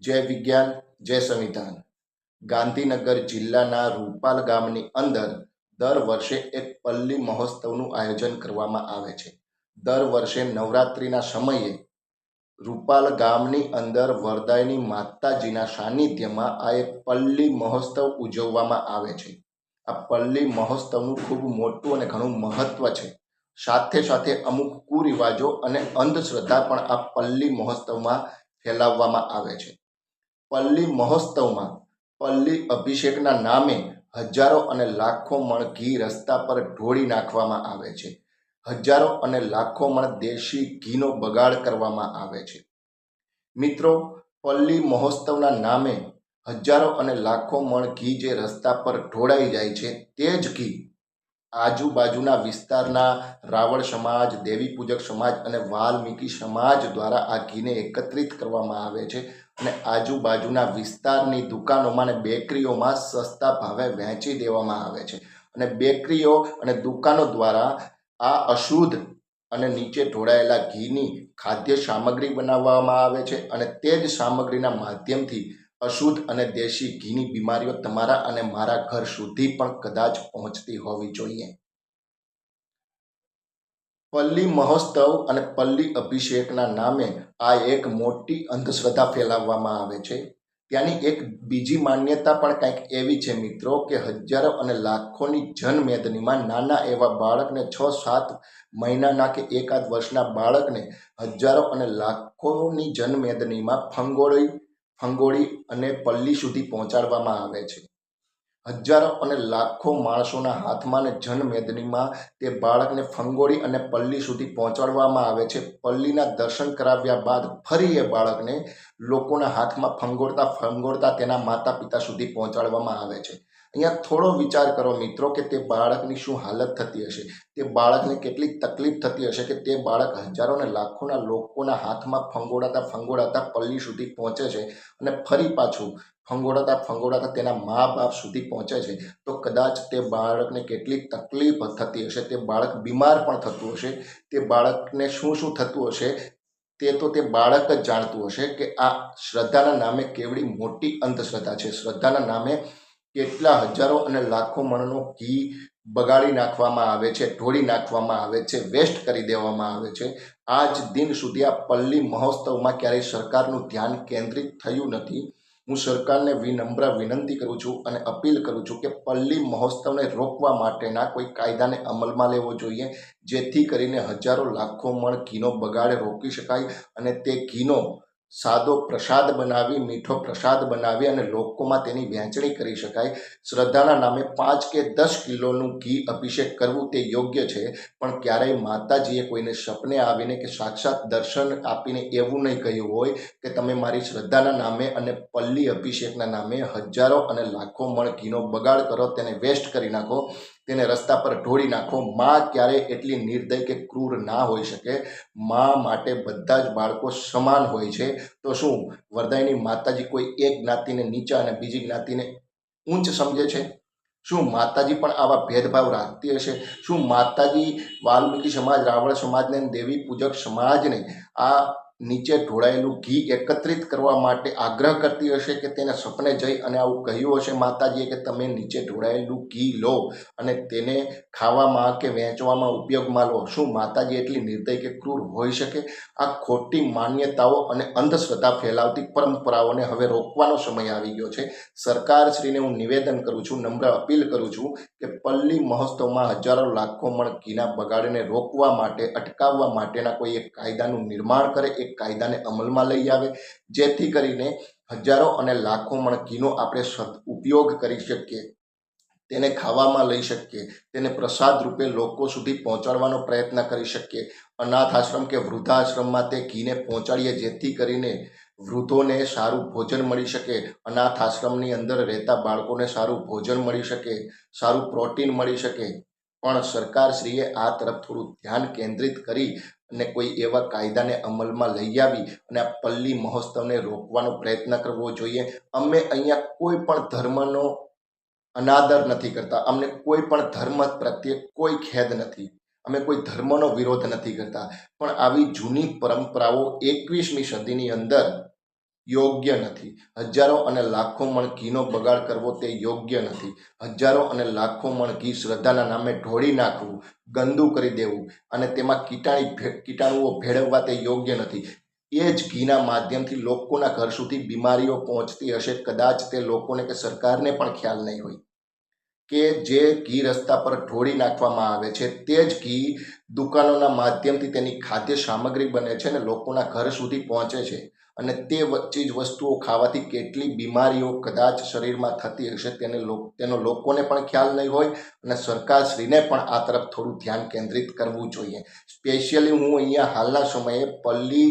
જય વિજ્ઞાન, જય સંવિધાન. ગાંધીનગર જિલ્લાના રૂપાલ ગામની અંદર દર વર્ષે એક પલ્લી મહોત્સવનું આયોજન કરવામાં આવે છે. દર વર્ષે નવરાત્રિના સમયે રૂપાલ ગામની અંદર વરદાયની માતાજીના સાનિધ્યમાં આ એક પલ્લી મહોત્સવ ઉજવવામાં આવે છે. આ પલ્લી મહોત્સવનું ખૂબ મોટું અને ઘણું મહત્વ છે. સાથે સાથે અમુક કુરિવાજો અને અંધશ્રદ્ધા પણ આ પલ્લી મહોત્સવમાં ફેલાવવામાં આવે છે. પલ્લી મહોત્સવમાં પલ્લી અભિષેકના નામે હજારો અને લાખો મણ ઘી રસ્તા પર ઢોળી નાખવામાં આવે છે. હજારો અને લાખો મણ દેશી ઘીનો બગાડ કરવામાં આવે છે. મિત્રો, પલ્લી મહોત્સવના નામે હજારો અને લાખો મણ ઘી જે રસ્તા પર ઢોળાઈ જાય છે તે જ ઘી આજુબાજુના વિસ્તારના રાવળ સમાજ, દેવી પૂજક સમાજ અને વાલ્મીકી સમાજ દ્વારા આ ઘીને એકત્રિત કરવામાં આવે છે. અને આજુબાજુના વિસ્તારની દુકાનોમાં અને બેકરીઓમાં સસ્તા ભાવે વહેંચી દેવામાં આવે છે. અને બેકરીઓ અને દુકાનો દ્વારા આ અશુદ્ધ અને નીચે ઢોળાયેલા ઘીની ખાદ્ય સામગ્રી બનાવવામાં આવે છે અને તે જ સામગ્રીના માધ્યમથી અશુદ્ધ અને દેશી ઘીની બીમારીઓ તમારા અને મારા ઘર સુધી પણ કદાચ પહોંચતી હોવી જોઈએ. પલ્લી મહોત્સવ અને પલ્લી અભિષેકના નામે આ એક મોટી અંધશ્રદ્ધા ફેલાવવામાં આવે છે. ત્યાંની એક બીજી માન્યતા પણ કંઈક એવી છે મિત્રો કે હજારો અને લાખોની જનમેદનીમાં નાના એવા બાળકને છ સાત મહિનાના કે એકાદ વર્ષના બાળકને હજારો અને લાખોની જનમેદનીમાં ફંગોળી ફંગોળી અને પલ્લી સુધી પહોંચાડવામાં આવે છે. હજારો અને લાખો માણસોના હાથમાં અને જનમેદનીમાં તે બાળકને ફંગોળી અને પલ્લી સુધી પહોંચાડવામાં આવે છે. પલ્લીના દર્શન કરાવ્યા બાદ ફરી એ બાળકને લોકોના હાથમાં ફંગોળતા ફંગોળતા તેના માતા પિતા સુધી પહોંચાડવામાં આવે છે. અહીંયા થોડો વિચાર કરો મિત્રો કે તે બાળકની શું હાલત થતી હશે? તે બાળકને કેટલી તકલીફ થતી હશે કે તે બાળક હજારો અને લાખોના લોકોના હાથમાં ફંગોળાતા ફંગોળાતા પલ્લી સુધી પહોંચે છે અને ફરી પાછું ફંગોળાતા ફંગોળાતા તેના મા બાપ સુધી પહોંચે છે. તો કદાચ તે બાળકને કેટલી તકલીફ થતી હશે, તે બાળક બીમાર પણ થતું હશે, તે બાળકને શું શું થતું હશે તે તો તે બાળક જ જાણતું હશે કે આ શ્રદ્ધાના નામે કેવડી મોટી અંધશ્રદ્ધા છે. શ્રદ્ધાના નામે કેટલા હજારો અને લાખો મણનો ઘી બગાડી નાખવામાં આવે છે, ઢોળી નાખવામાં આવે છે વેસ્ટ કરી દેવામાં આવે છે. આજ દિન સુધી આ પલ્લી મહોત્સવમાં ક્યારેય સરકારનું ધ્યાન કેન્દ્રિત થયું નથી. હું સરકારને વિનમ્ર વિનંતી કરું છું અને અપીલ કરું છું કે પલ્લી મહોત્સવને રોકવા માટેના કોઈ કાયદાને અમલમાં લેવો જોઈએ, જેથી કરીને હજારો લાખો મણ ઘીનો બગાડ રોકી શકાય અને તે ઘીનો સાદો પ્રસાદ બનાવી, મીઠો પ્રસાદ બનાવી અને લોકોમાં તેની વહેંચણી કરી શકાય. શ્રદ્ધાના નામે પાંચ કે દસ કિલોનું ઘી અભિષેક કરવું તે યોગ્ય છે, પણ ક્યારેય માતાજીએ કોઈને સપને આવીને કે સાક્ષાત દર્શન આપીને એવું નહીં કહ્યું હોય કે તમે મારી શ્રદ્ધાના નામે અને પલ્લી અભિષેકના નામે હજારો અને લાખો મણ ઘીનો બગાડ કરો, તેને વેસ્ટ કરી નાખો. તેને રસ્તા પર ઢોળી નાખો. માં ક્યારે એટલી નિર્દય કે ક્રૂર ના હોઈ શકે? માં માટે બધા જ બાળકો સમાન હોય છે. તો શું વરદાયની માતાજી કોઈ એક જ્ઞાતિને નીચા અને બીજી જ્ઞાતિને ઊંચ સમજે છે? શું માતાજી પણ આવા ભેદભાવ રાખતી હશે? શું માતાજી વાલ્મીકી સમાજ રાવળ સમાજને દેવી પૂજક સમાજને આ નીચે ઢોળાયેલું ઘી એકત્રિત કરવા માટે આગ્રહ કરતી હશે કે તેને સપને જઈ અને આવું કહ્યું હશે, માતાજીએ કે તમે નીચે ઢોળાયેલું ઘી લો અને તેને ખાવામાં કે વહેંચવામાં ઉપયોગમાં લો. શું માતાજી એટલી નિર્દય કે ક્રૂર હોઈ શકે? આ ખોટી માન્યતાઓ અને અંધશ્રદ્ધા ફેલાવતી પરંપરાઓને હવે રોકવાનો સમય આવી ગયો છે. સરકારશ્રીને હું નિવેદન કરું છું, નમ્ર અપીલ કરું છું કે પલ્લી મહોત્સવમાં હજારો લાખો મણ ઘીના બગાડને રોકવા માટે, અટકાવવા માટેના કોઈ એક કાયદાનું નિર્માણ કરે, એક કાયદાને અમલમાં લઈ આવે. જેથી કરીને હજારો અને લાખો મણકીનો આપણે સદ ઉપયોગ કરી શકીએ. તેને ખાવામાં લઈ શકીએ. તેને પ્રસાદ રૂપે લોકો સુધી પહોંચાડવાનો પ્રયત્ન કરી શકીએ. અનાથ આશ્રમ કે વૃદ્ધાશ્રમમાં તે ઘીને પહોંચાડીએ, જેથી કરીને વૃદ્ધોને સારું ભોજન મળી શકે. અનાથ આશ્રમની અંદર રહેતા બાળકોને સારું ભોજન મળી શકે, સારું પ્રોટીન મળી શકે. પણ સરકારશ્રીએ આ તરફ થોડું ધ્યાન કેન્દ્રિત કરી અને કોઈ એવા કાયદાને અમલમાં લઈ આવી અને આ પલ્લી મહોત્સવને રોકવાનો પ્રયત્ન કરવો જોઈએ. અમે અહીંયા કોઈ પણ ધર્મનો અનાદર નથી કરતા. અમને કોઈ પણ ધર્મ પ્રત્યે કોઈ ખેદ નથી. અમે કોઈ ધર્મનો વિરોધ નથી કરતા. પણ આવી જૂની પરંપરાઓ એકવીસમી સદીની અંદર યોગ્ય નથી. હજારો અને લાખો મણ ઘીનો બગાડ કરવો તે યોગ્ય નથી. હજારો અને લાખો મણ ઘી શ્રદ્ધાના નામે ઢોળી નાખવું, ગંદુ કરી દેવું અને તેમાં કીટાણી કીટાણુઓ ભેળવવા તે યોગ્ય નથી. એ જ ઘીના માધ્યમથી લોકોના ઘર સુધી બીમારીઓ પહોંચતી હશે. કદાચ તે લોકોને કે સરકારને પણ ખ્યાલ નહીં હોય. કે જે ઘી રસ્તા પર ઢોળી નાખવામાં આવે છે, તે જ ઘી દુકાનોના માધ્યમથી તેની ખાદ્ય સામગ્રી બને છે અને લોકોના ઘર સુધી પહોંચે છે. અને તે ચીજ વસ્તુઓ ખાવાથી કેટલી બીમારીઓ કદાચ શરીરમાં થતી હશે તેને તેનો લોકોને પણ ખ્યાલ નહીં હોય અને સરકારશ્રીને પણ આ તરફ થોડું ધ્યાન કેન્દ્રિત કરવું જોઈએ. સ્પેશિયલી હું અહીંયા હાલના સમયે પલ્લી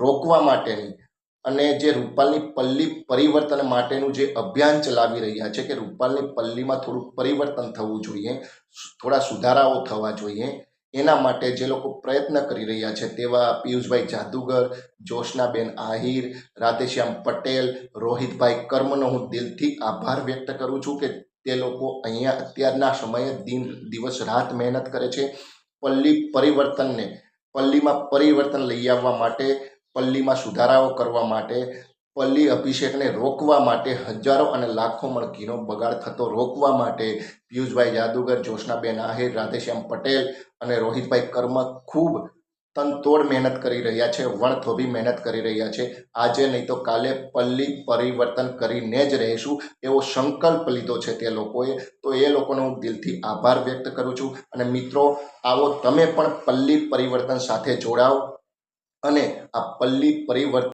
રોકવા માટેની અને જે રૂપાલની પલ્લી પરિવર્તન માટેનું જે અભિયાન ચલાવી રહ્યા છે કે રૂપાલની પલ્લીમાં થોડું પરિવર્તન થવું જોઈએ થોડા સુધારાઓ થવા જોઈએ, એના માટે જે લોકો પ્રયત્ન કરી રહ્યા છે તેવા પિયુષભાઈ જાદુગર, જોશનાબેન આહિર, રાધેશ્યામ પટેલ, રોહિતભાઈ કર્મનો હું દિલથી આભાર વ્યક્ત કરું છું કે તે લોકો અહીંયા અત્યારના સમયે દિન, દિવસ, રાત મહેનત કરે છે. પલ્લી પરિવર્તનને, પલ્લીમાં પરિવર્તન લઈ આવવા માટે પલ્લીમાં સુધારાઓ કરવા માટે, પલ્લી અભિષેકને રોકવા માટે હજારો અને લાખો મણકીનો બગાડ થતો રોકવા માટે પિયુષભાઈ જાદુગર, જોશનાબેન આહિર, રાધેશ્યામ પટેલ અને રોહિતભાઈ કર્મ ખૂબ તનતોડ મહેનત કરી રહ્યા છે, વણથોભી મહેનત કરી રહ્યા છે. આજે નહીં તો કાલે પલ્લી પરિવર્તન કરીને જ રહીશું એવો સંકલ્પ લીધો છે તે લોકોએ. તો એ લોકોનો હું દિલથી આભાર વ્યક્ત કરું છું. અને મિત્રો, આવો તમે પણ પલ્લી પરિવર્તન સાથે જોડાઓ અને આ પલ્લી પરિવર્તન